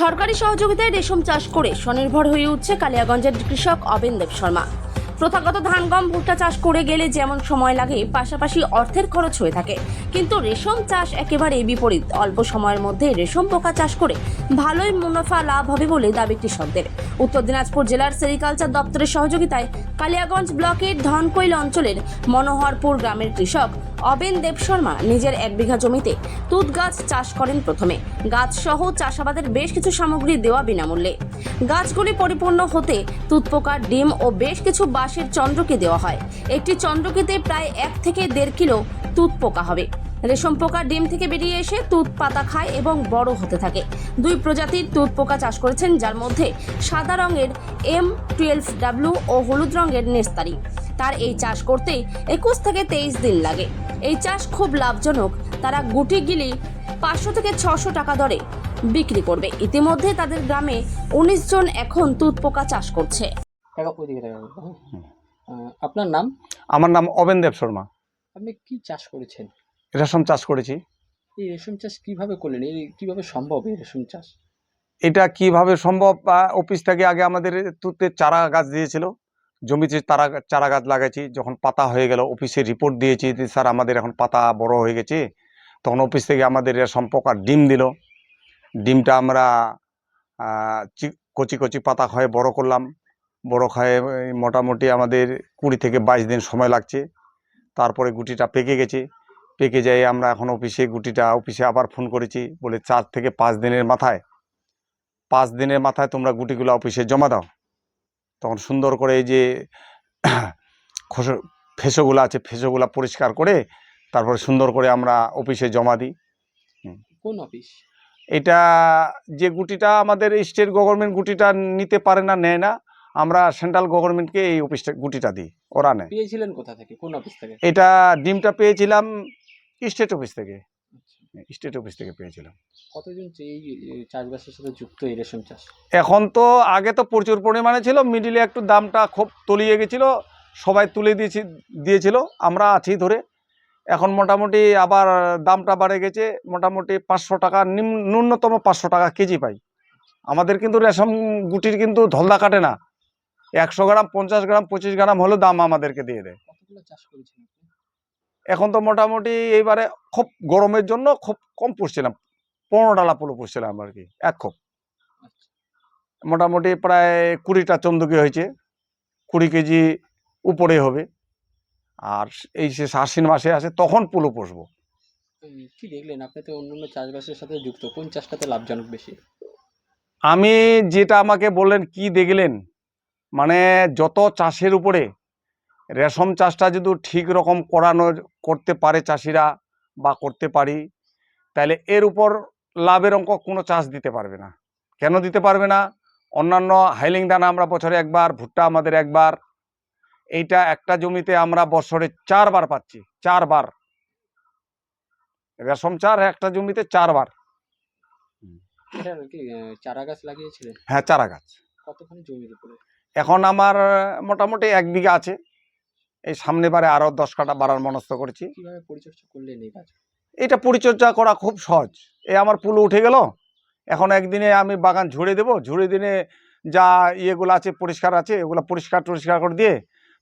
সরকারি সহযোগিতায় রেশম চাষ করে স্বনির্ভর হয়ে উঠছে কালিয়াগঞ্জের কৃষক অবেন দেব শর্মা। প্রথাগত ধান, গম, ভুট্টা চাষ করে গেলে যেমন সময় লাগে, পাশাপাশি অর্থের খরচ হয়ে থাকে। কিন্তু রেশম চাষ একেবারে বিপরীত। অল্প সময়ের মধ্যে রেশম পোকা চাষ করে ভালোই মুনাফা লাভ হবে বলে দাবি কৃষকদের। উত্তর দিনাজপুর জেলার সেরিকালচার দপ্তরের সহযোগিতায় কালিয়াগঞ্জ ব্লকের ধনকৈল অঞ্চলের মনোহরপুর গ্রামের কৃষক অবেন দেব শর্মা নিজের এক বিঘা জমিতে তুঁত গাছ চাষ করেন প্রথমে। গাছ সহ চাষাবাদের বেশ কিছু সামগ্রী দেওয়া বিনামূল্যে। গাছগুলি পরিপূর্ণ হতে তুঁত পোকার ডিম ও বেশ কিছু বাঁশের চন্দ্রকে দেওয়া হয়। একটি চন্দ্রকেতে প্রায় এক থেকে দেড় কিলো তুঁত পোকা হবে। রেশম পোকা ডিম থেকে বেরিয়ে এসে তুঁত পাতা খায় এবং বড় হতে থাকে। দুই প্রজাতির তুঁত পোকা চাষ করেছেন, যার মধ্যে সাদা রঙের এম টুয়েলভ ডাব্লু ও হলুদ রঙের নেস্তারি। তার এই চাষ করতে একুশ থেকে তেইশ দিন লাগে। এই চাষ খুব লাভজনক। তারা গুটি গিলি পাঁচশো থেকে ছশো টাকা দরে বিক্রি করবে। ইতিমধ্যে তাদের গ্রামে উনিশ জন এখন তুঁত পোকা চাষ করছে। ওইদিকে আপনার নাম? আমার নাম অবেন দেব শর্মা। আপনি কি চাষ করেছেন? রেশম চাষ করেছি। এই রেশম চাষ কীভাবে করলেন? এই কীভাবে সম্ভব এই রেশম চাষ? এটা কীভাবে সম্ভব? অফিস থেকে আগে আমাদের তুতে চারা গাছ দিয়েছিল। জমিতে তারা চারা গাছ লাগাইছি। যখন পাতা হয়ে গেল অফিসে রিপোর্ট দিয়েছি স্যার আমাদের এখন পাতা বড় হয়ে গেছে। তখন অফিস থেকে আমাদের রেশম পোকার ডিম দিল। ডিমটা আমরা কচি কচি পাতা হয়ে বড় করলাম। বড় খায়ে মোটামুটি আমাদের কুড়ি থেকে বাইশ দিন সময় লাগছে। তারপরে গুটিটা পেকে গেছে। পেকে যাই আমরা এখন অফিসে গুটিটা অফিসে আবার ফোন করেছি বলে চার থেকে পাঁচ দিনের মাথায় পাঁচ দিনের মাথায় তোমরা গুটিগুলো অফিসে জমা দাও। তখন সুন্দর করে এই যে খোস ফেসোগুলো আছে ফেসোগুলো পরিষ্কার করে তারপরে সুন্দর করে আমরা অফিসে জমা দিই। কোন অফিস? এটা যে গুটিটা আমাদের স্টেট গভর্নমেন্ট গুটিটা নিতে পারে না নেয় না আমরা সেন্ট্রাল গভর্নমেন্টকে এই অফিসটা গুটিটা দিই ওরা নেয়। পেয়েছিলেন কোথা থেকে? কোন অফিস থেকে? এটা ডিমটা পেয়েছিলাম স্টেট অফিস থেকে। আচ্ছা। স্টেট অফিস থেকে পেয়েছিলাম। কতজন এই চাষবাসের সাথে যুক্ত এই রেশম চাষ? এখন তো আগে তো প্রচুর পরিমাণে ছিল মিডিলে একটু দামটা খুব তলিয়ে গেছিল সবাই তুলে দিয়েছি দিয়েছিল আমরা আছি ধরে। এখন মোটামুটি আবার দামটা বাড়ে গেছে মোটামুটি পাঁচশো টাকা নিম্ন ন্যূনতম পাঁচশো টাকা কেজি পাই। আমাদের কিন্তু রেশম গুটির কিন্তু ধলদা কাটে না। একশো গ্রাম পঞ্চাশ গ্রাম পঁচিশ গ্রাম হলেও দাম আমাদেরকে দিয়ে দেয়। এখন তো মোটামুটি এইবারে খুব গরমের জন্য খুব কম পুষছিলাম পনেরো ডালা পুলো পুষছিলাম আর কি এক খোপ। আচ্ছা। মোটামুটি প্রায় কুড়িটা চন্দুকি হয়েছে কুড়ি কেজি উপরে হবে। আর এই সে আশ্বিন মাসে আসে তখন পুলো পুষবো। কি দেখলেন? আপনি তো অন্যান্য চাষবাসের সাথে যুক্ত কোন চাষটাতে লাভজনক বেশি? আমি যেটা আমাকে বললেন কি দেখলেন? মানে যত চাষের উপরে রেশম চাষটা যদি ঠিক রকম করানো করতে পারে চাষিরা বা করতে পারি তাহলে এর উপর লাভের অঙ্ক কোনো চাষ দিতে পারবে না। কেন দিতে পারবে না? অন্যান্য হাইলিং দানা আমরা বছরে একবার ভুট্টা আমাদের একবার এইটা একটা জমিতে আমরা বছরে চারবার পাচ্ছি চারবার। রেশম চার একটা জমিতে চারবার। চারা গাছ লাগিয়েছিলেন হ্যাঁ চারা গাছ কতখানি জমির উপরে? এখন আমার মোটামুটি এক বিঘা আছে। এই সামনে বারে আরও দশ কাটা বাড়ার মনস্থ করেছি। এটা পরিচর্যা করা খুব সহজ। এই আমার পুলো উঠে গেল। এখন একদিনে আমি বাগান ঝুড়ে দেবো। ঝুড়ে দিনে যা ইয়েগুলো আছে পরিষ্কার আছে এগুলো পরিষ্কার টরিষ্কার করে দিয়ে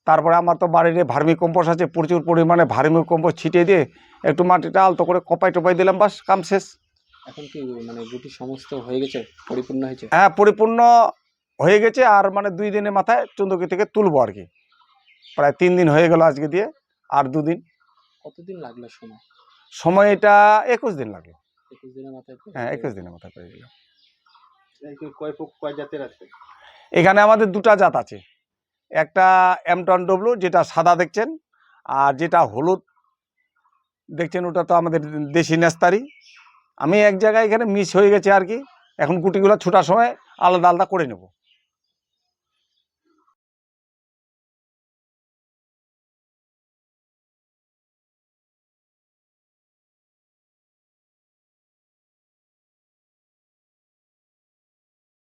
তারপরে আমার তো বাড়িতে ভার্মি কম্পোস্ট আছে প্রচুর পরিমাণে ভার্মি কম্পোস্ট ছিটিয়ে দিয়ে একটু মাটিটা আলতো করে কপাই টপাই দিলাম বাস কাম শেষ। এখন কি মানে গুটি সমস্ত হয়ে গেছে পরিপূর্ণ হয়েছে? হ্যাঁ পরিপূর্ণ হয়ে গেছে আর মানে দুই দিনের মাথায় চন্দকি থেকে তুলবো আর কি। প্রায় তিন দিন হয়ে গেল আজকে দিয়ে আর দুদিন। কতদিন লাগল সময়? সময় এটা একুশ দিন লাগে। একুশ দিনের মাথায় হ্যাঁ একুশ দিনের মাথায় পেয়ে গেল কয় কয় জাতের আছে? এখানে আমাদের দুটা জাত আছে। একটা এমটন ডব্লু যেটা সাদা দেখছেন আর যেটা হলুদ দেখছেন ওটা তো আমাদের দেশি নেস্তারি। আমি এক জায়গায় এখানে মিস হয়ে গেছে আর কি। এখন গুটিগুলো ছোটার সময় আলাদা আলাদা করে নেব।